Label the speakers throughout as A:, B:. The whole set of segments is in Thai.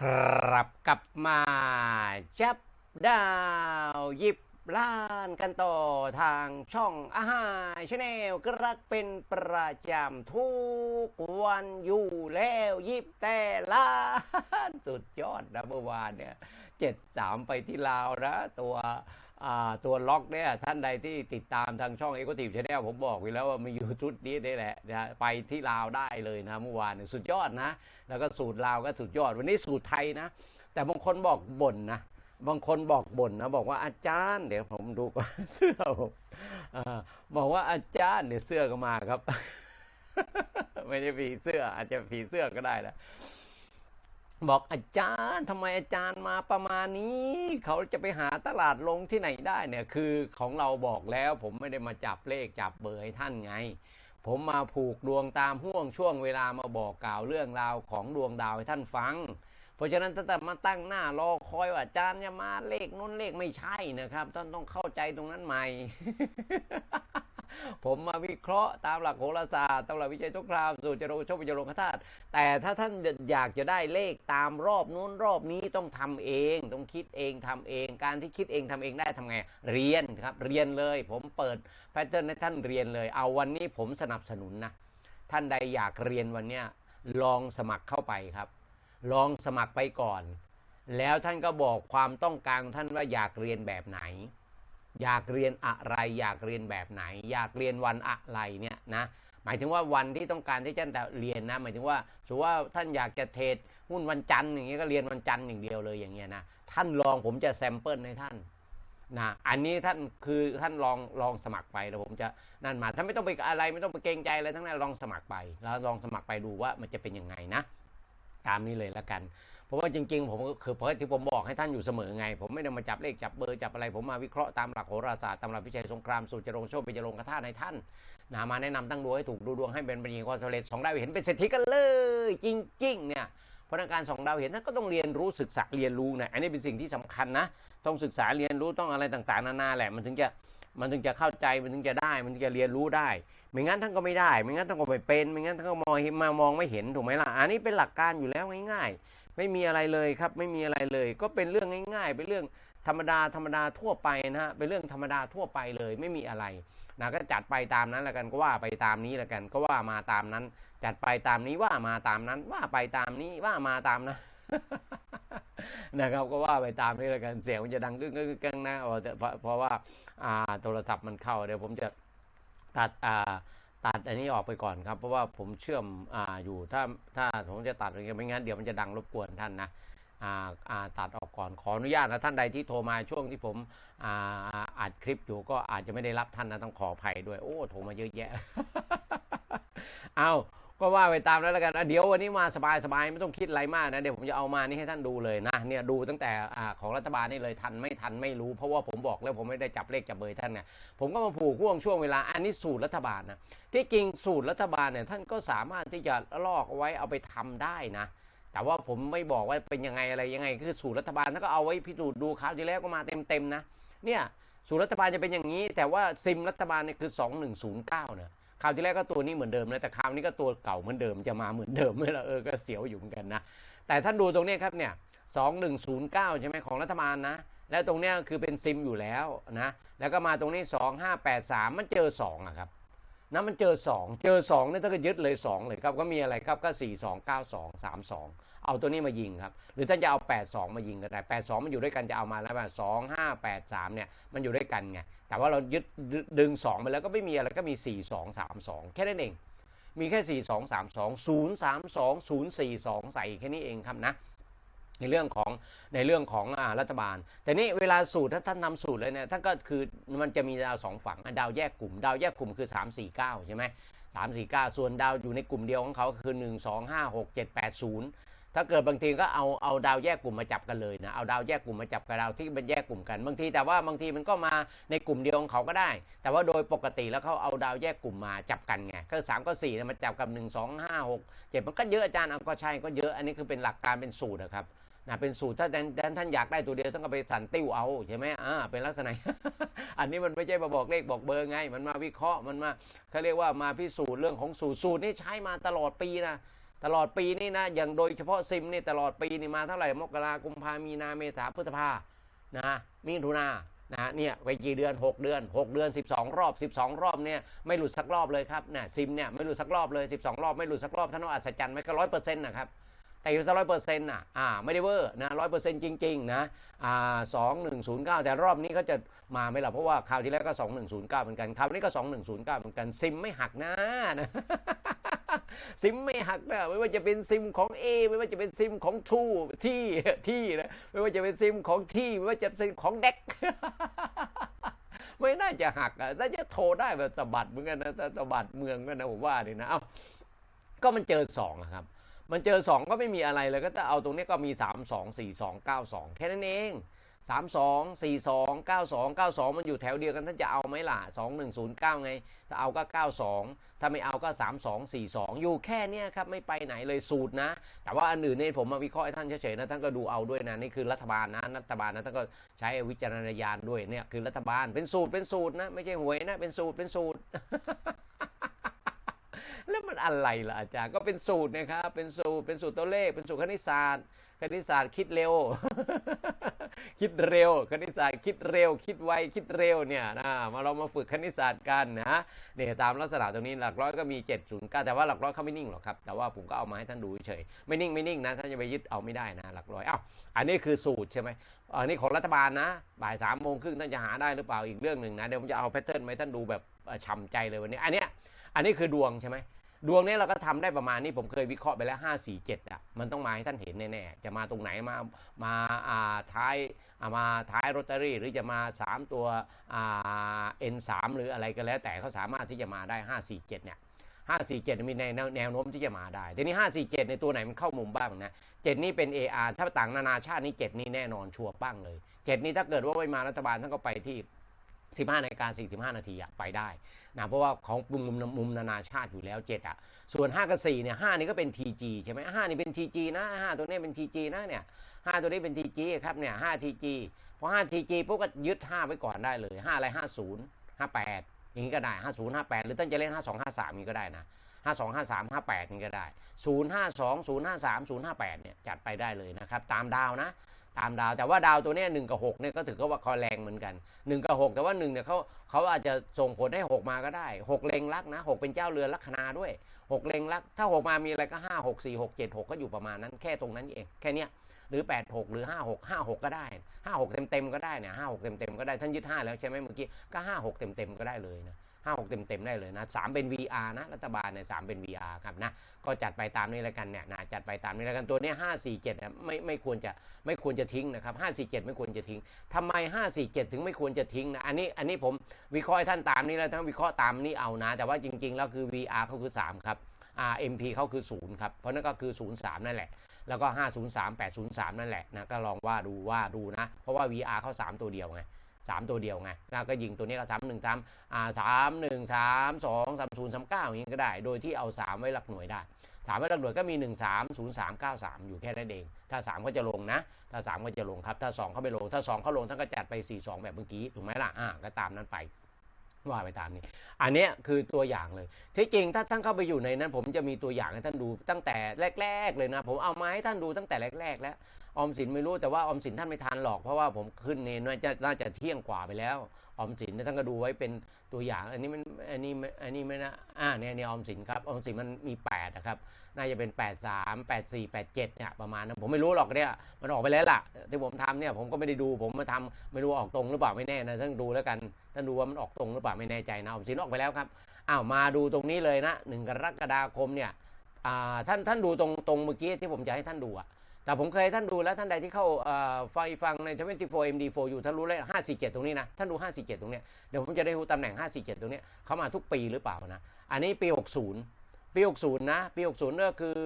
A: ครับกลับมาจับดาวหยิบล้านกันต่อทางช่องอาหารชาแนลกรักเป็นประจำทุกวันอยู่แล้วยิบแต่ล้านสุดยอดนะเมื่อวานเนี่ยเจ็ดสามไปที่ลาวนะตัว ตัวล็อกเนี่ยท่านใดที่ติดตามทางช่อง e x e c u t i v e Channel ผมบอกไว้แล้วว่ามีอยู่ชุดนี้นี่แหละนะไปที่ลาวได้เลยนะเมื่อวานสุดยอดนะ แล้วก็สูตรลาวก็สุดยอด วันนี้สูตรไทยนะ แต่บางคนบอกบ่นนะ บางคนบอกบ่นนะ บอกว่าอาจารย์ เดี๋ยวผมดูก่อนเสื้อบอกว่าอาจารย์เดี๋ยวเสื้อก็มาครับ ไม่ใช่ผีเสื้ออาจจะผีเสื้อก็ได้นะ บอกอาจารย์ทำไมอาจารย์มาประมาณนี้ เขาจะไปหาตลาดลงที่ไหนได้เนี่ยคือของเราบอกแล้วผมไม่ได้มาจับเลขจับเบอร์ให้ท่านไง ผมมาผูกดวงตามห่วงช่วงเวลามาบอกกล่าวเรื่องราวของดวงดาวให้ท่านฟัง เพราะฉะนั้นถ้าแต่มาตั้งหน้ารอคอยว่าอาจารย์จะมาเลขนู้นเลขไม่ใช่นะครับ ท่านต้องเข้าใจตรงนั้นใหม่ ผมมาวิเคราะห์ตามหลักโหราศาสตร์ตามหลักวิจัยทุกครามสูตรจโรโชควิจโรงคธาตุแต่ถ้าท่านอยากจะได้เลขตามรอบนู้นรอบนี้ต้องทำเอง ต้องคิดเองทำเอง การที่คิดเองทำเองได้ทำไง เรียนครับ เรียนเลย ผมเปิดแพทเทิร์นให้ท่านเรียนเลย เอาวันนี้ผมสนับสนุนนะ ท่านใดอยากเรียนวันเนี้ยลองสมัครเข้าไปครับ ลองสมัครไปก่อน แล้วท่านก็บอกความต้องการท่านว่าอยากเรียนแบบไหน อยากเรียนอะไรอยากเรียนแบบไหน อยากเรียนวันอะไรเนี่ยนะหมายถึงว่าวันที่ต้องการที่ท่านจะเรียนนะหมายถึงว่าสมมติว่าท่านอยากจะเทรดหุ้นวันจันทร์อย่างเงี้ยก็เรียนวันจันทร์อย่างเดียวเลยอย่างเงี้ยนะท่านลองผมจะแซมเปิลให้ท่านนะอันนี้ท่านคือท่านลองลองสมัครไปแล้วผมจะนั่นมาท่านไม่ต้องไปอะไรไม่ต้องไปเกรงใจอะไรทั้งนั้นลองสมัครไป แล้วลองสมัครไปดูว่ามันจะเป็นยังไงนะ ตามนี้เลยแล้วกัน เพราะว่าจริง ๆ ผมก็คือเพราะที่ผมบอกให้ท่านอยู่เสมอไง ผมไม่ได้มาจับเลขจับเบอร์จับอะไร ผมมาวิเคราะห์ตามหลักโหราศาสตร์ตามหลักวิชัยสงครามสูตรจรงโชคเปจรงกระทาในท่านนะมาแนะนำตั้งดวงให้ถูกดูดวงให้เป็นบัญญัติความสำเร็จสองดาวเห็นเป็นเศรษฐีกันเลย จริง ๆ เนี่ยเพราะการสองดาวเห็นท่านก็ต้องเรียนรู้ศึกษาเรียนรู้นะอันนี้เป็นสิ่งที่สำคัญนะต้องศึกษาเรียนรู้ต้องอะไรต่างๆนานาแหละมันถึงจะมันถึงจะเข้าใจมันถึงจะได้ มันถึงจะเรียนรู้ได้ ไม่งั้นท่านก็ไม่ได้ ไม่งั้นท่านก็ไม่เป็น ไม่งั้นท่านก็มองมามองไม่เห็นถูกไหมล่ะ อันนี้เป็นหลักการอยู่แล้วง่ายๆ ไม่มีอะไรเลยครับ ไม่มีอะไรเลย ก็เป็นเรื่องง่าย ๆ เป็นเรื่องธรรมดาธรรมดาทั่วไปนะฮะเป็นเรื่องธรรมดาทั่วไปเลยไม่มีอะไรนะก็จัดไปตามนั้นล้วกันก็ว่าไปตามนี้ล้วกัน ก็ว่ามาตามนั้น จัดไปตามนี้ว่ามาตามนั้น ว่าไปตามนี้ว่ามาตามนะนะครับก็ว่าไปตามนี้ล้วกันเสียงมันจะดังกึ้งกึ้งกึ้งนะเพราะเพราะว่าอ่าโทรศัพท์มันเข้าเดี๋ยวผมจะตัดอ่า ตัดอันนี้ออกไปก่อนครับ เพราะว่าผมเชื่อมอ่าอยู่ถ้าถ้าผมจะตัดอย่างเงี้ยไม่งั้นเดี๋ยวมันจะดังรบกวนท่านนะอ่าอ่าตัดออกก่อนขออนุญาตนะท่านใดที่โทรมาช่วงที่ผมอ่าอัดคลิปอยู่ก็อาจจะไม่ได้รับท่านนะต้องขออภัยด้วย โอ้โทรมาเยอะแยะ เอา ก็ว่าไปตามนั้นแล้วกันเดี๋ยววันนี้มาสบายๆไม่ต้องคิดอะไรมากนะเดี๋ยวผมจะเอามานี่ให้ท่านดูเลยนะเนี่ยดูตั้งแต่อของรัฐบาลนี่เลยทันไม่ทันไม่รู้เพราะว่าผมบอกแล้วผมไม่ได้จับเลขจับเบอร์ท่านเนี่ยผมก็มาผูกห่วงช่วงเวลาอันนี้สูตรรัฐบาลนะที่จริงสูตรรัฐบาลเนี่ยท่านก็สามารถที่จะลอกเอาไว้เอาไปทำได้นะแต่ว่าผมไม่บอกว่าเป็นยังไงอะไรยังไง คือสูตรรัฐบาลท่านก็เอาไว้พิสูจน์ดูคราวที่แล้วก็มาเต็มๆนะเนี่ยสูตรรัฐบาลจะเป็นอย่างนี้ แต่ว่าซิมรัฐบาลเนี่ยคือ 2109เนี่ย ราวที่แรกก็ตัวนี้เหมือนเดิมนะแต่คราวนี้ก็ตัวเก่าเหมือนเดิมจะมาเหมือนเดิมไม่ละเออก็เสียวอยู่เหมือนกันนะแต่ท่านดูตรงนี้ครับเนี่ยสองหนึ่งศูนย์เก้าใช่ไหมของรัฐบาลนะ แล้วตรงนี้คือเป็นซิมอยู่แล้วนะแล้วก็มาตรงนี้สองห้าแปดสามมันเจอสองอะครับนะมันเจอสองเจอสองเนี่ยถ้าก็ยึดเลยสองเลยครับก็มีอะไรครับก็สี่สองเก้าสองสามสอง เอาตัวนี้มายิงครับ หรือท่านจะเอาแปดสองมายิงก็ได้แปดสองมันอยู่ด้วยกันจะเอามาแล้วแบบสองห้าแปดสามเนี่ยมันอยู่ด้วยกันไงแต่ว่าเรายึดดึง2ไปแล้วก็ไม่มีอะไรก็มี 4 2 3 2 แค่นั้นเอง มีแค่ 4 2 3 2 0 3 2 0 4 2 ใส่แค่นี้เองครับนะในเรื่องของในเรื่องของอรัฐบาล แต่นี่เวลาสูตรถ้าท่านนำสูตรเลยเนี่ยท่านก็คือมันจะมีดาวสองฝั่งดาวแยกกลุ่ม ดาวแยกกลุ่มคือ 3 4 9 ใช่ไหมสามสี่เก้าส่วนดาวอยู่ในกลุ่มเดียวของเขาคือ1 2 5 6 7 8 0 ถ้าเกิดบางทีก็เอาเอาดาวแยกกลุ่มมาจับกันเลยนะ เอาดาวแยกกลุ่มมาจับกับดาวที่มันแยกกลุ่มกัน บางทีแต่ว่าบางทีมันก็มาในกลุ่มเดียวของเขาก็ได้ แต่ว่าโดยปกติแล้วเขาเอาดาวแยกกลุ่มมาจับกันไงก็สามก็สี่มาจับกับหนึ่งสองห้าหกเจ็ดมันก็เยอะอาจารย์เอาก็ใช่ก็เยอะอันนี้คือเป็นหลักการเป็นสูตรนะครับนะเป็นสูตรถ้าท่านท่านอยากได้ตัวเดียวต้องไปสั่นติ้วเอาใช่ไหมอ่าเป็นลักษณะ อันนี้มันไม่ใช่มาบอกเลขบอกเบอร์ไง มันมาวิเคราะห์มันมาเขาเรียกว่ามาพิสูจน์เรื่องของสูตรสูตรนี่ใช้มาตลอดปีนะ ตลอดปีนี่นะอย่างโดยเฉพาะซิมนี่ตลอดปีนี่มาเท่าไหร่มกรากุมภามีนาเมษาพฤษภานะมิถุนานะเนี่ยไปกี่เดือน 6 เดือน 6 เดือน 12 รอบ 12 รอบเนี่ยไม่หลุดสักรอบเลยครับเนี่ยซิมเนี่ยไม่หลุดสักรอบเลย 12 รอบไม่หลุดสักรอบท่านว่าอัศจรรย์ไหมก็ร้อยเปอร์เซ็นต์นะครับแต่อยู่สักร้อยเปอร์เซ็นต์อะอ่าไม่ได้เวอร์นะร้อยเปอร์เซ็นต์จริง ๆ นะอ่าสองหนึ่งศูนย์เก้าแต่รอบนี้เขาจะมาไหมล่ะเพราะว่าคราวที่แล้วก็สองหนึ่งศูนย์เก้าเหมือนกันคราวนี้ก็สองหนึ่งศูนย์เก้าเหมือนกันซิมไม่หักนะนะ ซิมไม่หักนะไม่ว่าจะเป็นซิมของ A ไม่ว่าจะเป็นซิมของ True ที่ที่นะไม่ว่าจะเป็นซิมของที่ไม่ว่าจะเป็นซิมของเด็กไม่น่าจะหักอะน่าจะโทรได้แบบสะบัดเหมือนกันนะสะบัดเมืองกันนะผมว่านี่นะเอ้าก็มันเจอสองครับ มันเจอ2ก็ไม่มีอะไรเลยก็จะเอาตรงนี้ก็มี3 2 4 2 9 2แค่นั้นเอง3 2 4 2 9 2 9 2มันอยู่แถวเดียวกันท่านจะเอาไหมล่ะ2 1 0 9ไงถ้าเอาก็92 ถ้าไม่เอาก็ 3 2 4 2 อยู่แค่เนี้ยครับไม่ไปไหนเลยสูตรนะ แต่ว่าอันอื่นเนี่ยผมมาวิเคราะห์ให้ท่านเฉยๆนะท่านก็ดูเอาด้วยนะนี่คือรัฐบาลนะรัฐบาลนะท่านก็ใช้วิจารณญาณด้วยเนี่ยคือรัฐบาลเป็นสูตรเป็นสูตรนะไม่ใช่หวยนะเป็นสูตรเป็นสูตร แล้วมันอะไรล่ะอาจารย์ก็เป็นสูตรนะครับเป็นสูตรเป็นสูตรตัวเลข เป็นสูตรคณิตศาสตร์ คณิตศาสตร์คิดเร็ว คิดเร็ว คณิตศาสตร์คิดเร็ว คิดไวคิดเร็วเนี่ยนะมาเรามาฝึกคณิตศาสตร์กันนะเนี่ยตามลักษณะตรงนี้หลักร้อยก็มี 7 0 9 แต่ว่าหลักร้อยเขาไม่นิ่งหรอกครับแต่ว่าผมก็เอามาให้ท่านดูเฉยไม่นิ่งไม่นิ่งนะท่านจะไปยึดเอาไม่ได้นะหลักร้อยอ้าวอันนี้คือสูตรใช่ไหมอันนี้ของรัฐบาลนะบ่ายสามโมงครึ่งท่านจะหาได้หรือเปล่าอีกเรื่องหนึ่งนะเดี๋ยวผมจะเอาแพทเทิร์นมาให้ท่านดูแบบช่ำใจเลยวันนี้อันเนี้ย อันนี้คือดวงใช่ไหมดวงนี้เราก็ทำได้ประมาณนี้ผมเคยวิเคราะห์ไปแล้ว5 4 7อะมันต้องมาให้ท่านเห็นแน่ๆจะมาตรงไหนมามาอ่าท้ายมาท้ายโรตเตอรี่หรือจะมา 3 ตัวอ่า N3 หรืออะไรก็แล้ว แต่เขาสามารถที่จะมาได้ 5 4 7เนี่ย5 4 7 มีในแนวโน้มที่จะมาได้ทีนี้ 5 4 7 ในตัวไหนมันเข้ามุมบ้างนะ7นี่เป็น AR ถ้าต่างนานาชาตินี่7นี่แน่นอนชัวร์ปั้งเลย 7 นี่ถ้าเกิดว่าไม่มารัฐบาลท่านก็ไปที่ 15นาฬิกา45 นาทีอะไปได้นะเพราะว่าของมุมมุมนานาชาติอยู่แล้ว 7 อะ ส่วน 5 กับ 4 เนี่ย 5 นี่ก็เป็น TG ใช่ไหม5 นี่เป็น TG นะ 5 ตัวนี้เป็น TG นะเนี่ย 5 ตัวนี้เป็น TG ครับเนี่ย 5 TG พอ 5 TG ปุ๊บก็ยึด 5 ไว้ก่อนได้เลย 5 อะไร 50 58 อย่างนี้ก็ได้ 50 58 หรือท่านจะเล่น 52 53อย่างนี้ก็ได้นะ52 53 58นี่ก็ได้ 052 053 058เนี่ยจัดไปได้เลยนะครับตามดาวนะ ตามดาว แต่ว่าดาวตัวนี้หนึ่งกับหกเนี่ยก็ถือว่าคอแรงเหมือนกันหนึ่งกับหกแต่ว่าหนึ่งเนี่ยเขาเขาอาจจะส่งผลให้หกมาก็ได้หกเลงลักนะหกเป็นเจ้าเรือนลัคนาด้วยหกเลงลัก ถ้าหกมามีอะไรก็ห้าหกสี่หกเจ็ดหกก็อยู่ประมาณนั้นแค่ตรงนั้นเองแค่เนี้ยหรือแปดหกหรือห้าหกห้าหกก็ได้ห้าหกเต็มเต็มก็ได้เนี่ยห้าหกเต็มเต็มก็ได้ ท่านยึดห้าแล้วใช่ไหมเมื่อกี้ ก็ห้าหกเต็มเต็มก็ได้เลยนะ ห้าหกเต็มเต็มได้เลยนะสามเป็น VR นะรัฐบาลเนี่ยสามเป็น VR ครับนะก็จัดไปตามนี้แล้วกันเนี่ยนะจัดไปตามนี้แล้วกันตัวเนี้ห้าสี่เจ็ดไม่ไม่ควรจะไม่ควรจะทิ้งนะครับห้าสี่เจ็ดไม่ควรจะทิ้งทำไมห้าสี่เจ็ดถึงไม่ควรจะทิ้งนะอันนี้อันนี้ผมวิเคราะห์ท่านตามนี้แล้วท่านวิเคราะห์ตามนี้เอานะ แต่ว่าจริงๆแล้วคือ VR เขาคือ3ครับ RMP เขาคือ0ครับเพราะนั่นก็คือ03นั่นแหละแล้วก็ 503 803 นั่นแหละนะก็ลองว่าดูว่าดูนะ เพราะว่า VR เขา3 ตัวเดียวไง สามตัวเดียวไงนะก็ยิงตัวนี้ก็สามหนึ่งสามอ่าสามหนึ่งสามสองสามศูนย์สามเก้าอย่างนี้ก็ได้ โดยที่เอาสามไว้หลักหน่วยได้สามไว้หลักหน่วยก็มีหนึ่งสามศูนย์สามเก้าสามอยู่แค่นั้นเอง ถ้าสามก็จะลงนะ ถ้าสามก็จะลงครับ ถ้าสองเขาไม่ลง ถ้าสองเขาลงท่านก็จัดไปสี่สองแบบเมื่อกี้ ถูกไหมล่ะ อ่า ก็ตามนั้นไปว่าไปตามนี้ อันนี้คือตัวอย่างเลย ที่จริงถ้าท่านเข้าไปอยู่ในนั้น ผมจะมีตัวอย่างให้ท่านดูตั้งแต่แรก ๆ เลยนะ ผมเอามาให้ท่านดูตั้งแต่แรก ๆ แล้ว ออมสินไม่รู้แต่ว่าออมสินท่านไม่ทันหรอก เพราะว่าผมขึ้นเนน่าจะน่าจะเที่ยงกว่าไปแล้ว ออมสินท่านก็ดูไว้เป็นตัวอย่าง อันนี้มันอันนี้อันนี้ไม่นะอ่าเนี่ยเนี่ยออมสินครับออมสินมันมี8นะครับน่าจะเป็น 8 3 8 4 8 7เนี่ยประมาณนั้นผมไม่รู้หรอกเนี่ยมันออกไปแล้วล่ะที่ผมทำเนี่ยผมก็ไม่ได้ดูผมมาทำไม่รู้ออกตรงหรือเปล่าไม่แน่นะท่านดูแล้วกันท่านดูว่ามันออกตรงหรือเปล่าไม่แน่ใจนะออมสินออกไปแล้วครับอ้าวมาดูตรงนี้เลยนะหนึ่งกรกฎาคมเนี่ยท่านท่านดูตรงตรงเมื่อกี้ที่ผมจะให้ท่านดูอะ แต่ผมเคยท่านดูแล้วท่านใดที่เข้าไฟฟังใน 24 MD4 อยู่ท่านรู้เลย547 ตรงนี้นะท่านดู 547 ตรงนี้เดี๋ยวผมจะได้รู้ตำแหน่ง 547 ตรงนี้เขามาทุกปีหรือเปล่านะอันนี้ปี 60 ปี 60 นะ ปี 60ก็คือ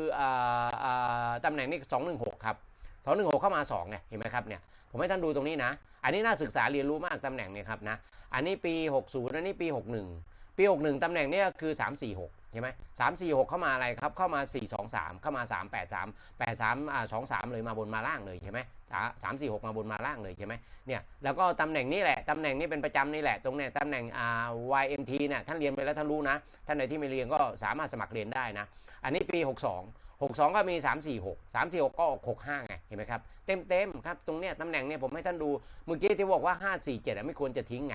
A: ตำแหน่งนี้ 216 ครับ 216 เข้ามา2ไงเห็นไหมครับเนี่ยผมให้ท่านดูตรงนี้นะ อันนี้น่าศึกษาเรียนรู้มากตำแหน่งนี้ครับนะอันนี้ปี 60 อันนี้ปี 61 ปี 61ตำแหน่งนี้คือ 346 ใช่ไหมสามสี่หกเข้ามาอะไรครับ เข้ามาสี่สองสามเข้ามาสามแปดสามแปดสามสองสามเลยมาบนมาล่างเลยใช่ไหมสามสี่หกมาบนมาล่างเลยใช่ไหมเนี่ยแล้วก็ตำแหน่งนี้แหละตำแหน่งนี้เป็นประจำนี่แหละตรงเนี้ยตำแหน่งอ่า YMT เนี่ยท่านเรียนไปแล้วท่านรู้นะ ท่านไหนที่ไม่เรียนก็สามารถสมัครเรียนได้นะ อันนี้ปี 62หกสองก็มีสามสี่หกสามสี่หกก็ออกหกห้าไง เห็นไหมครับ เต็มเต็มครับ ตรงเนี้ยตำแหน่งเนี่ยผมให้ท่านดู เมื่อกี้ที่บอกว่าห้าสี่เจ็ดไม่ควรจะทิ้งไง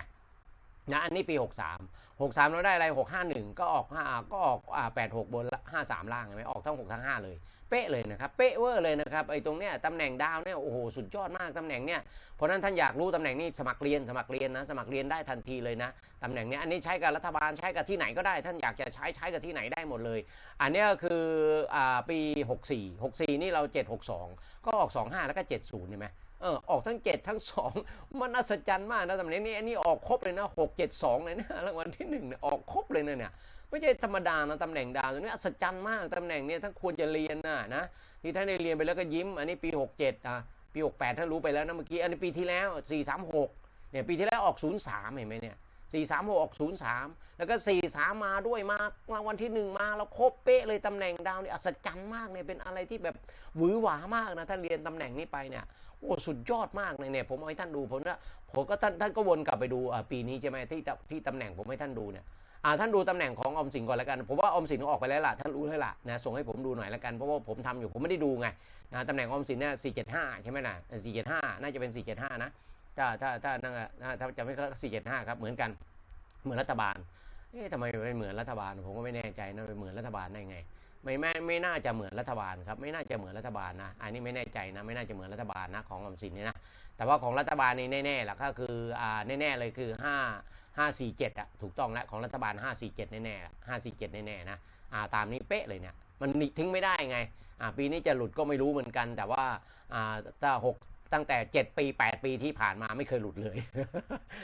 A: นะอันนี้ปีหกสามหกสามเราได้อะไรหกห้าหนึ่งก็ออกหก็ออกอ่าแปดหกบนห้าสามล่างเห็นไหมออกทั้งหกทั้งห้าเลย เป๊ะเลยนะครับ เป๊ะเวอร์เลยนะครับ ไอ้ตรงเนี้ยตำแหน่งดาวเนี่ย โอ้โห สุดยอดมากตำแหน่งเนี่ยเพราะนั้นท่านอยากรู้ตำแหน่งนี้สมัครเรียนสมัครเรียนนะ สมัครเรียนได้ทันทีเลยนะ ตำแหน่งเนี้ยอันนี้ใช้กับรัฐบาลใช้กับที่ไหนก็ได้ ท่านอยากจะใช้ใช้กับที่ไหนได้หมดเลย อันนี้ยคืออปี 64 64 นี่เรา 762 ก็ออก 25 แล้วก็ 70ใช่ไหม เออออกทั้ง 7 ทั้ง 2 มันอัศจรรย์มากนะตำแหน่งนี้อันนี้ออกครบเลยนะ672เลยนะรางวัลที่1เนี่ยออกครบเลยนะเนี่ยไม่ใช่ธรรมดานะตำแหน่งดาวตัวนี้อัศจรรย์มากตำแหน่งเนี้ยท่านควรจะเรียนนะนะที่ท่านได้เรียนไปแล้วก็ยิ้ม อันนี้ปี 67อะปี 68 ท่านรู้ไปแล้วนะเมื่อกี้อันนี้ปีที่แล้ว 436เนี่ยปีที่แล้วออก 03 เห็นไหมเนี่ย436ออก03แล้วก็43มาด้วยมารางวัลที่1มาแล้วครบเป๊ะเลยตำแหน่งดาวนี่อัศจรรย์มากเนี่ยเป็นอะไรที่แบบหวือหวามากนะท่านเรียนตำแหน่งนี้ไปเนี่ย โอ้สุดยอดมากเลยเนี่ยผมเอาให้ท่านดูผมว่าผมก็ท่านท่านก็วนกลับไปดูปีนี้ใช่ไหมที่ที่ตำแหน่งผมให้ท่านดูเนี่ยอ่าท่านดูตำแหน่งของอมสินก่อนแล้วกัน ผมว่าอมสินออกไปแล้วล่ะท่านรู้แล้วล่ะนะส่งให้ผมดูหน่อยแล้วกันเพราะว่าผมทำอยู่ผมไม่ได้ดูไงนะตำแหน่งอมสินเนี่ย475ใช่ไหมนะ475น่าจะเป็น475นะถ้าถ้าถ้านั่งถ้าจะไม่ก็475ครับเหมือนกันเหมือนรัฐบาลเอ๊ะทำไมไม่เหมือนรัฐบาล ผมก็ไม่แน่ใจนะไปเหมือนรัฐบาลได้ไง ไม่ไม่ไม่น่าจะเหมือนรัฐบาลครับไม่น่าจะเหมือนรัฐบาลนะอันนี้ไม่แน่ใจนะไม่น่าจะเหมือนรัฐบาลนะของออมสินเนี่ยนะแต่ว่าของรัฐบาลนี่แน่ๆแหละก็คืออ่าแน่ๆเลยคือ 5 5 4 7อะถูกต้องแล้วของรัฐบาล 5 4 7 แน่ๆ5 4 7 แน่ๆนะอ่าตามนี้เป๊ะเลยเนี่ยมันหนีทิ้งไม่ได้ไงอ่าปีนี้จะหลุดก็ไม่รู้เหมือนกัน แต่ว่าอ่าถ้าหกตั้งแต่ 7 ปี 8 ปีที่ผ่านมาไม่เคยหลุดเลย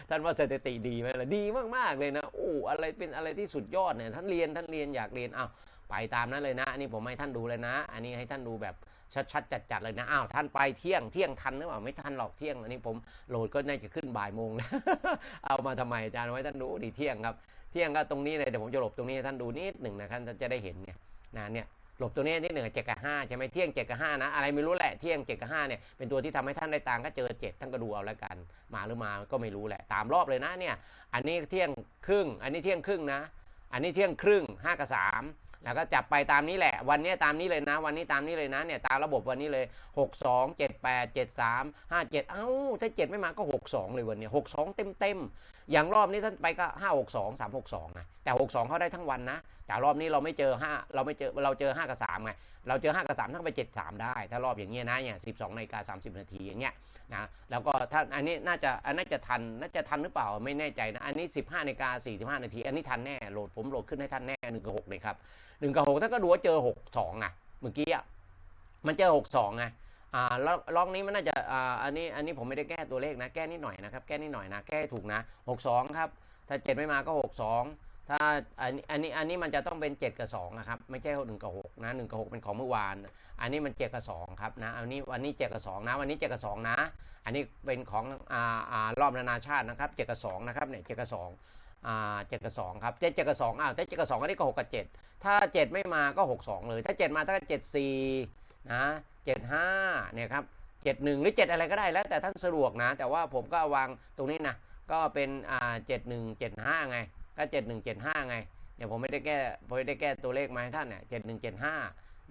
A: ท่านว่าสถิติดีไหมล่ะดีมาก ๆ เลยนะโอ้อะไรเป็นอะไรที่สุดยอดเนี่ยท่านเรียนท่านเรียนอยากเรียนอ้าว ไปตามนั้นเลยนะ อันนี้ผมให้ท่านดูเลยนะ อันนี้ให้ท่านดูแบบชัดๆจัดๆเลยนะ อ้าวท่านไปเที่ยงเที่ยงทันหรือเปล่าไม่ทันหรอกเที่ยง อันนี้ผมโหลดก็น่าจะขึ้นบ่ายโมงนะเอามาทำไมอาจารย์ไว้ท่านดูดีเที่ยงครับ เที่ยงก็ตรงนี้เลยเดี๋ยวผมจะหลบตรงนี้ให้ท่านดูนิดหนึ่งนะท่านจะได้เห็นเนี่ยนะเนี่ยหลบตัวนี้นิดหนึ่งเจ็ดกับห้าใช่ไหมเที่ยงเจ็ดกับห้านะอะไรไม่รู้แหละเที่ยงเจ็ดกับห้าเนี่ยเป็นตัวที่ทำให้ท่านได้ตังค์ก็เจอเจ็ดท่านก็ดูเอาแล้วกัน มาหรือมาก็ไม่รู้แหละตามรอบเลยนะเนี่ยอันนี้เที่ยงครึ่ง อันนี้เที่ยงครึ่งนะ อันนี้เที่ยงครึ่งห้ากับสาม แล้วก็จับไปตามนี้แหละ วันนี้ตามนี้เลยนะ วันนี้ตามนี้เลยนะเนี่ยตามระบบวันนี้เลยหกสองเจ็ดแปดเจ็ดสามห้าเจ็ดเอ้าถ้าเจ็ดไม่มาก็หกสองเลยวันนี้หกสองเต็มเต็มๆอย่างรอบนี้ท่านไปก็ห้าหกสองสามหกสองนะแต่หกสองเขาได้ทั้งวันนะ แต่รอบนี้เราไม่เจอห้าเราไม่เจอเราเจอห้ากับสามไงเราเจอ 5 กับ3ท่านก็ไป 7 3 ได้ ถ้ารอบอย่างเงี้ยนะเนี่ย12นาฬิกา30 นาทีอย่างเงี้ยนะแล้วก็ถ้าอันนี้น่าจะอันน่าจะทันน่าจะทันหรือเปล่าไม่แน่ใจนะอันนี้ 15นาฬิกา45 นาที อันนี้ทันแน่โหลดผมโหลดขึ้นให้ท่านแน่1กับ6เลยครับ 1กับ6ถ้าก็ดูว่าเจอ6 2อะเมื่อกี้อะมันเจอ6 2ไงอ่าล็อกนี้มันน่าจะอ่าอันนี้อันนี้ผมไม่ได้แก้ตัวเลขนะแก้นิดหน่อยนะครับแก้นิดหน่อยนะแก้ถูกนะ62ครับถ้า7ไม่มาก็62ถ้าอันนี้อันนี้อันนี้มันจะต้องเป็น 7 กับ2นะครับไม่ใช่1กับ6นะ1กับ6เป็นของเมื่อวาน อันนี้มัน7กับ2ครับนะอันนี้วันนี้7กับ2นะวันนี้7กับ2นะ อันนี้เป็นของอ่าอ่ารอบนานาชาตินะครับ7กับ2นะครับเนี่ย7กับ2 อ่า7กับ2ครับ7 7กับ2อ้าวถ้า7กับ2อันนี้ก็6กับ7ถ้า7ไม่มาก็6 2เลย ถ้า7มาถ้า7 4นะ75เนี่ยครับ71หนึ่งหรือ7อะไรก็ได้แล้วแต่ท่านสะดวกนะ แต่ว่าผมก็วางตรงนี้นะก็เป็นอ่า71 75ไง ก็เจ็ดหนึ่งเจ็ดห้าไงเนี่ยวผมไม่ได้แก้ผมไม่ได้แก้ตัวเลขมาให้ท่านเนี่ยเจ็ดหนึ่งเจ็ดห้า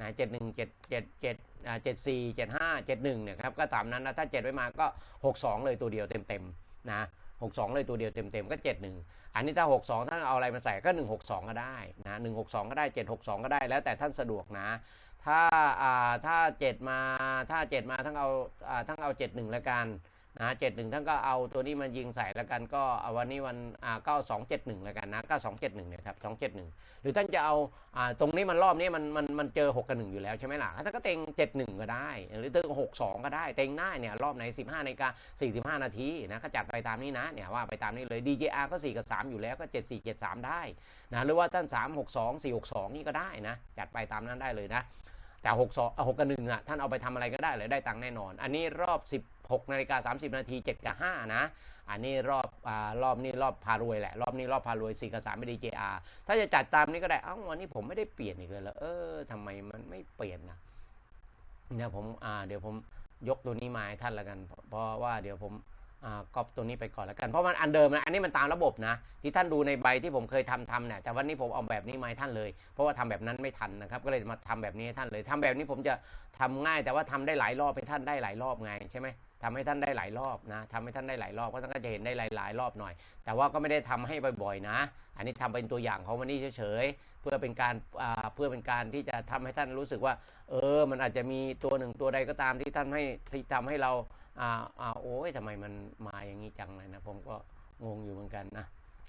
A: นะเจ็ดหนึ่งเจ็ดเจ็ดเจ็ดอ่าเจ็ดสี่เจ็ดห้าเจ็ดหนึ่งเนี่ยครับก็ตามนั้นนะถ้าเจ็ดไว้มาก็หกสองเลยตัวเดียวเต็มเต็มๆนะ หกสองเลยตัวเดียวเต็มๆก็เจ็ดหนึ่งอันนี้ถ้าหกสองท่านเอาอะไรมาใส่ก็หนึ่งหกสองก็ได้นะหนึ่งหกสองก็ได้เจ็ดหกสองก็ได้ แล้วแต่ท่านสะดวกนะ ถ้าอ่าถ้าเจ็ดมา ถ้าเจ็ดมาทั้งเอาอ่าทั้งเอาเจ็ดหนึ่งละกัน นะเจ็ดหนึ่งท่านก็เอาตัวนี้มายิงใส่แล้วกันก็เอาวันนี้วันอ่าเก้าสองเจ็ดหนึ่งแล้วกันนะเก้าสองเจ็ดหนึ่งเนี่ยครับสองเจ็ดหนึ่งหรือท่านจะเอาอ่าตรงนี้มันรอบนี้มันมันมันเจอหกกับหนึ่งอยู่แล้วใช่ไหมล่ะท่านก็เต็งเจ็ดหนึ่งก็ได้ หรือเต็งหกสองก็ได้เต็งได้เนี่ยรอบไหนสิบห้านาฬิกาสี่สิบห้านาทีนะก็จัดไปตามนี้นะเนี่ยว่าไปตามนี้เลย DJR ก็สี่กับสามอยู่แล้วก็เจ็ดสี่เจ็ดสามได้นะหรือว่าท่านสามหกสองสี่หกสองนี่ก็ได้นะจัดไปตามนั้นได้เลยนะแต่หกสองหกกับหนึ่งอะท่านเอาไปทำอะไรก็ได้เลยได้ตังค์แน่นอน อันนี้รอบ 6นาฬิกา30 นาที7กับ5นะอันนี้รอบอรอบนี้รอบพารวยแหละ รอบนี้รอบพารวย4กับ3ไม่ดี JR ถ้าจะจัดตามนี้ก็ได้เอ้าวันนี้ผมไม่ได้เปลี่ยนอีกเลยเหรอเออทำไมมันไม่เปลี่ยนนะเนี่ยผมอ่าเดี๋ยวผมยกตัวนี้มาให้ท่านละกัน เพราะว่าเดี๋ยวผมอ่าก๊อปตัวนี้ไปก่อนแล้วกันเพราะมันอันเดิมนะอันนี้มันตามระบบนะ ที่ท่านดูในใบที่ผมเคยทำทำเนี่ยแต่วันนี้ผมเอาแบบนี้มาให้ท่านเลย เพราะว่าทำแบบนั้นไม่ทันนะครับ ก็เลยมาทำแบบนี้ให้ท่านเลยทำแบบนี้ผมจะทำง่าย แต่ว่าทำได้หลายรอบให้ท่านได้หลายรอบไงใช่ไหม ทำให้ท่านได้หลายรอบนะทำให้ท่านได้หลายรอบก็ท่านก็จะเห็นได้หลายๆ รอบหน่อย แต่ว่าก็ไม่ได้ทำให้บ่อยๆนะ อันนี้ทำเป็นตัวอย่างของวันนี้เฉยๆเพื่อเป็นการเพื่อเป็นการที่จะทำให้ท่านรู้สึกว่า เออ มันอาจจะมีตัวหนึ่งตัวใดก็ตามที่ท่านให้ที่ทำให้เราอ่าอ่าโอ้ยทำไมมันมาอย่างนี้จังเลยนะ ผมก็งงอยู่เหมือนกันนะ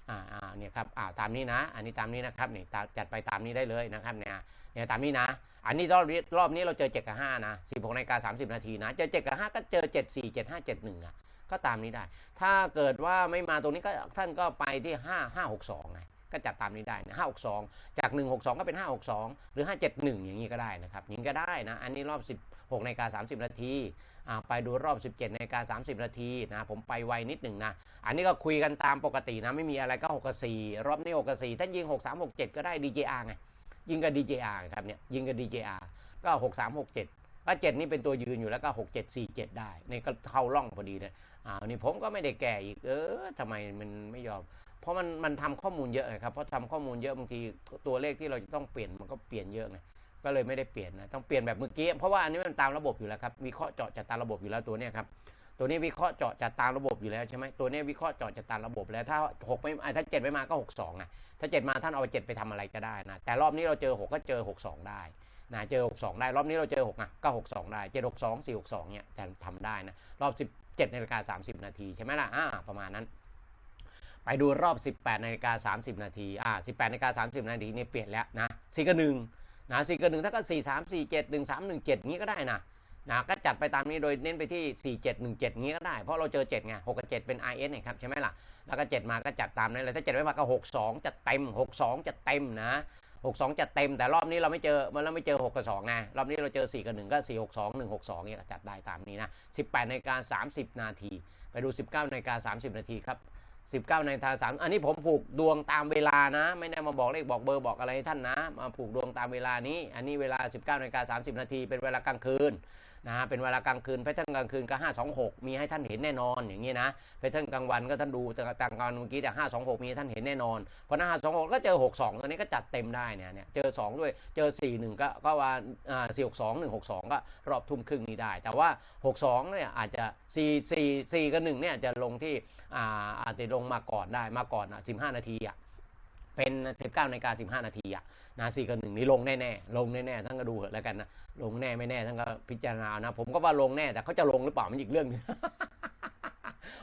A: อ่าอ่าเนี่ยครับอ่าตามนี้นะ อันนี้ตามนี้นะครับนี่จัดไปตามนี้ได้เลยนะครับเนี่ยเนี่ยตามนี้นะ อันนี้รอบนี้รอบนี้เราเจอเจ็ดกับห้านะสิบหกนาฬิกาสามสิบนาทีนะเจอเจ็ดกับห้าก็เจอเจ็ดสี่เจ็ดห้าเจ็ดหนึ่งอะก็ตามนี้ได้ ถ้าเกิดว่าไม่มาตรงนี้ก็ท่านก็ไปที่ห้าห้าหกสองไงก็จัดตามนี้ได้นะห้าหกสองจากหนึ่งหกสองก็เป็นห้าหกสองหรือห้าเจ็ดหนึ่งอย่างนี้ก็ได้นะครับอย่างนี้ก็ได้นะ อันนี้รอบสิบหกนาฬิกาสามสิบนาที ไปดูรอบ 17นาฬิกา30 นาทีนะผมไปไวนิดหนึ่งนะอันนี้ก็คุยกันตามปกตินะไม่มีอะไรก็ 6-4 รอบนี้ 6-4 ถ้ายิง 6 3 6 7 ก็ได้ DJR ไงยิงกับ DJR ครับเนี่ยยิงกับ DJR ก็ 6 3 6 7ก็7นี่เป็นตัวยืนอยู่แล้วก็ 6 7 4 7 ได้นี่ก็เข้าร่องพอดีเลยอ่านี่ผมก็ไม่ได้แก่อีกเออทำไมมันไม่ยอมเพราะมันมันทำข้อมูลเยอะไงครับเพราะทำข้อมูลเยอะบางทีตัวเลขที่เราจะต้องเปลี่ยนมันก็เปลี่ยนเยอะไง ก็เลยไม่ได้เปลี่ยนนะต้องเปลี่ยนแบบเมื่อกี้เพราะว่าอันนี้มันตามระบบอยู่แล้วครับวิเคราะห์เจาะจากตามระบบอยู่แล้วตัวนี้ครับตัวนี้วิเคราะห์เจาะจากตามระบบอยู่แล้วใช่ไหมตัวนี้วิเคราะห์เจาะจากตามระบบแล้วถ้าหกไม่ถ้าเจ็ดไม่มาก็หกสองไงถ้าเจ็ดมาท่านเอาเจ็ดไปทำอะไรก็ได้นะแต่รอบนี้เราเจอหกก็เจอหกสองได้นะเจอหกสองได้รอบนี้เราเจอหกนะก็หกสองได้เจ็ดหกสองสี่หกสองเนี่ยจะทำได้นะรอบสิบเจ็ดนาฬิกาสามสิบนาทีใช่ไหมล่ะอ่าประมาณนั้นไปดูรอบ 18นาฬิกา30 นาที อ่า 18นาฬิกา30 นาทีนี่เปลี่ยนแล้วนะสี่กับหนึ่ง นะสี่กับหนึ่งถ้าก็4 3 4 7 1 3 1 7งี้ก็ได้นะนะก็จัดไปตามนี้โดยเน้นไปที่ 4 7 1 7งี้ก็ได้ เพราะเราเจอ7ไง6กับ7เป็น IS เนี่ยครับใช่ไหมล่ะ แล้วก็ 7 มาก็จัดตามนั้นเลยถ้า 7 ไม่มาก็ 6 2จะเต็ม 6 2จะเต็มนะ6 2จะเต็ม แต่รอบนี้เราไม่เจอมันเราไม่เจอ 6 กับ2ไงรอบนี้เราเจอ 4 กับ 1 ก็ 4 6 2 1 6 2เนี่ยจัดได้ตามนี้นะ 18นาฬิกา30 นาที ไปดู 19นาฬิกา30 นาทีครับ 19ในทาสามอันนี้ผมผูกดวงตามเวลานะ ไม่ได้มาบอกเลขบอกเบอร์บอกอะไรให้ท่านนะ มาผูกดวงตามเวลานี้ อันนี้เวลา 19นาฬิกา30 นาทีเป็นเวลากลางคืนนะฮะเป็นเวลากลางคืนแพทเทิร์นกลางคืนก็ 526 มีให้ท่านเห็นแน่นอนอย่างนี้นะแพทเทิร์นกลางวันก็ท่านดูต่างวันเมื่อกี้แต่526 มีให้ท่านเห็นแน่นอนเพราะหน้า526 ก็เจอ 62 ตัวนี้ก็จัดเต็มได้เนี่ยเนี่ยเจอ 2 ด้วยเจอ 41 ก็ก็ว่าอ่า462 162 ก็รอบทุ่มครึ่งนี้ได้ แต่ว่า 62เนี่ยอาจจะ 4 4 4กับ1เนี่ยจะลงที่ อ่าอาจจะลงมาก่อนได้มาก่อนอะสิบห้านาทีอะเป็น19นาฬิกา15นาทีอะนะสี่กับหนึ่งนี้ลงแน่ๆลงแน่ๆท่านก็ดูเหอะแล้วกันนะลงแน่ไม่แน่ท่านก็พิจารณานะผมก็ว่าลงแน่แต่เขาจะลงหรือเปล่ามันอีกเรื่องหนึง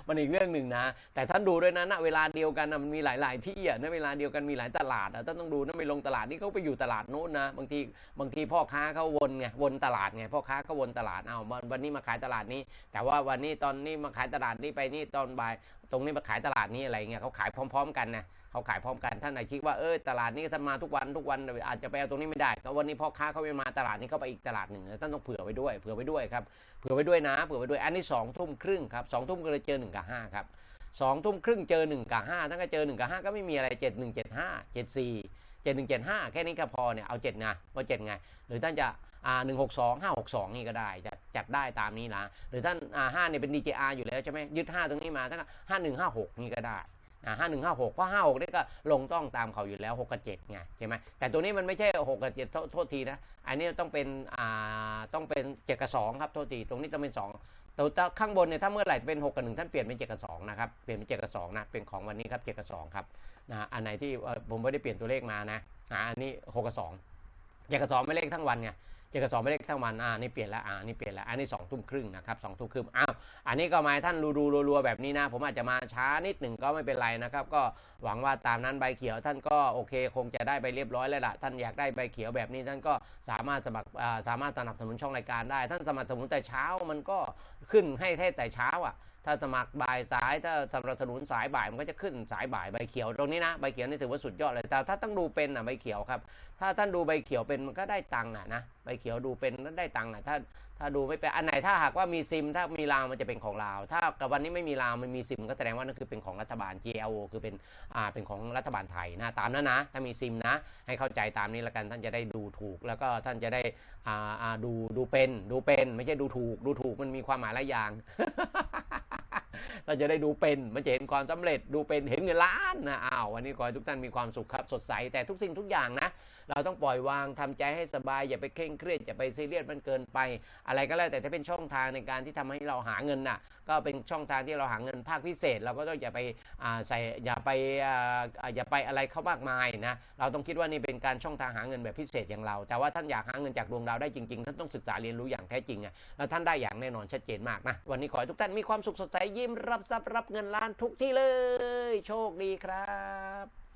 A: มันอีกเรื่องหนึ่งนะ แต่ท่านดูด้วยนะณเวลาเดียวกันนะมันมีหลาย ๆ ที่อะณเวลาเดียวกันมีหลายตลาดอะท่านต้องดูนะไปลงตลาดนี่เขาไปอยู่ตลาดโน้นนะบางทีบางทีพ่อค้าเขาวนไงวนตลาดไงพ่อค้าเขาวนตลาดเอาวันนี้มาขายตลาดนี้ แต่ว่าวันนี้ตอนนี้มาขายตลาดนี้ไปนี่ตอนบ่าย ตรงนี้มาขายตลาดนี้อะไรเงี้ยเขาขายพร้อม ๆ กันนะ เขาขายพร้อมกันท่านไหนคิดว่าเออตลาดนี้ท่านมาทุกวันทุกวันอาจจะไปเอาตรงนี้ไม่ได้ก็วันนี้พ่อค้าเขาไม่มาตลาดนี้เขาไปอีกตลาดหนึ่งท่านต้องเผื่อไว้ด้วยเผื่อไว้ด้วยครับเผื่อไว้ด้วยนะเผื่อไว้ด้วยอันนี้สองทุ่มครึ่งครับสองทุ่มก็เลยเจอหนึ่งกับห้าครับสองทุ่มครึ่งเจอหนึ่งกับห้าถ้านก็เจอหนึ่งกับห้าก็ไม่มีอะไรเจ็ดหนึ่งเจ็ดห้าเจ็ดสี่เจ็ดหนึ่งเจ็ดห้าแค่นี้ก็พอเนี่ยเอาเจ็ดไงว่าเจ็ดไง หรือท่านจะอ่าหนึ่งหกสองห้าหกสองนี่ก็ได้จะจัดได้ตามนี้นะหรือท่านอ่าห้าเนี่ยเป็น DJR อยู่แล้วใช่ไหมยึดห้าตรงนี้มาท่านก็ห้าหนึ่งห้าหกนี่ก็ได้ อ่าห้าหนึ่งห้าหกเพราะห้าหกนี่ก็ลงต้องตามเขาอยู่แล้วหกกับเจ็ดไงใช่ไหมแต่ตัวนี้มันไม่ใช่หกกับเจ็ดโทษทีนะ อันนี้ต้องเป็นอ่าต้องเป็นเจ็ดกับสองครับโทษทีตรงนี้ต้องเป็นสองแต่ข้างบนเนี่ยถ้าเมื่อไหร่เป็น6กับ1ท่านเปลี่ยนเป็น7กับ2นะครับเปลี่ยนเป็น7กับ2นะเป็นของวันนี้ครับ7กับ2ครับนะอันไหนที่ผมไม่ได้เปลี่ยนตัวเลขมานะอ่าอันนี้6กับ2 7กับ2ไม่เลขทั้งวันไง 7กับไม่เลขทั้งวันอ่านี่เปลี่ยนแล้วอ่านี่เปลี่ยนแล้วอันนี้2ทุ่มครึ่งนะครับ2ทุ่มครึ่งอ้าวอันนี้ก็มาให้ท่านดูดูรัวๆแบบนี้นะ ผมอาจจะมาช้านิดหนึ่งก็ไม่เป็นไรนะครับ ก็หวังว่าตามนั้นใบเขียวท่านก็โอเค คงจะได้ไปเรียบร้อยแล้วล่ะท่านอยากได้ใบเขียวแบบนี้ท่านก็สามารถสมัครสามารถสนับสนุนช่องรายการได้ ท่านสมัครสนุนแต่เช้ามันก็ขึ้นให้ให้แต่เช้าอะถ้าสมัครบ่ายสายถ้าสนับสนุนสายบ่ายมันก็จะขึ้นสายบ่ายใบเขียวตรงนี้นะใบเขียวนี่ถือว่าสุดยอดเลยแต่ถ้าต้องดูเป็นอะใบเขียวครับ ถ้าท่านดูใบเขียวเป็นมันก็ได้ตังค์อะนะใบเขียวดูเป็นแล้วได้ตังค์อะถ้าถ้าดูไม่เป็นอันไหนถ้าหากว่ามีซิม ถ้ามีลาวมันจะเป็นของลาว ถ้ากับวันนี้ไม่มีลาวมันมีซิมก็แสดงว่านั่นคือเป็นของรัฐบาล GLO คือเป็นอ่าเป็นของรัฐบาลไทยนะตามนั้นนะ ถ้ามีซิมนะ ให้เข้าใจตามนี้แล้วกันท่านจะได้ดูถูก แล้วก็ท่านจะได้อ่าอ่าดูดูเป็นดูเป็น ไม่ใช่ดูถูก ดูถูกมันมีความหมายหลายอย่าง เราจะได้ดูเป็นมันจะเห็นความสำเร็จดูเป็นเห็นเงินล้านนะอ้าววันนี้ขอให้ทุกท่านมีความสุขครับสดใสแต่ทุกสิ่งทุกอย่างนะเราต้องปล่อยวางทำใจให้สบายอย่าไปเคร่งเครียดอย่าไปซีเรียสมันเกินไป อะไรก็แล้วแต่ถ้าเป็นช่องทางในการที่ทำให้เราหาเงินน่ะ ก็เป็นช่องทางที่เราหาเงินภาคพิเศษ เราก็ต้องอย่าไปาใส่อย่าไปอาอ่าอย่าไปอะไรเข้ามากมายนะเราต้องคิดว่านี่เป็นการช่องทางหาเงินแบบพิเศษอย่างเรา แต่ว่าท่านอยากหาเงินจากดวงดาวได้จริงๆท่านต้องศึกษาเรียนรู้อย่างแท้จริงอะแล้วท่านได้อย่างแน่นอนชัดเจนมากนะวันนี้ขอให้ทุกท่านมีความสุขสดใสยิ้มรับทรัพย์รับเงินล้านทุกที่เลย โชคดีครับ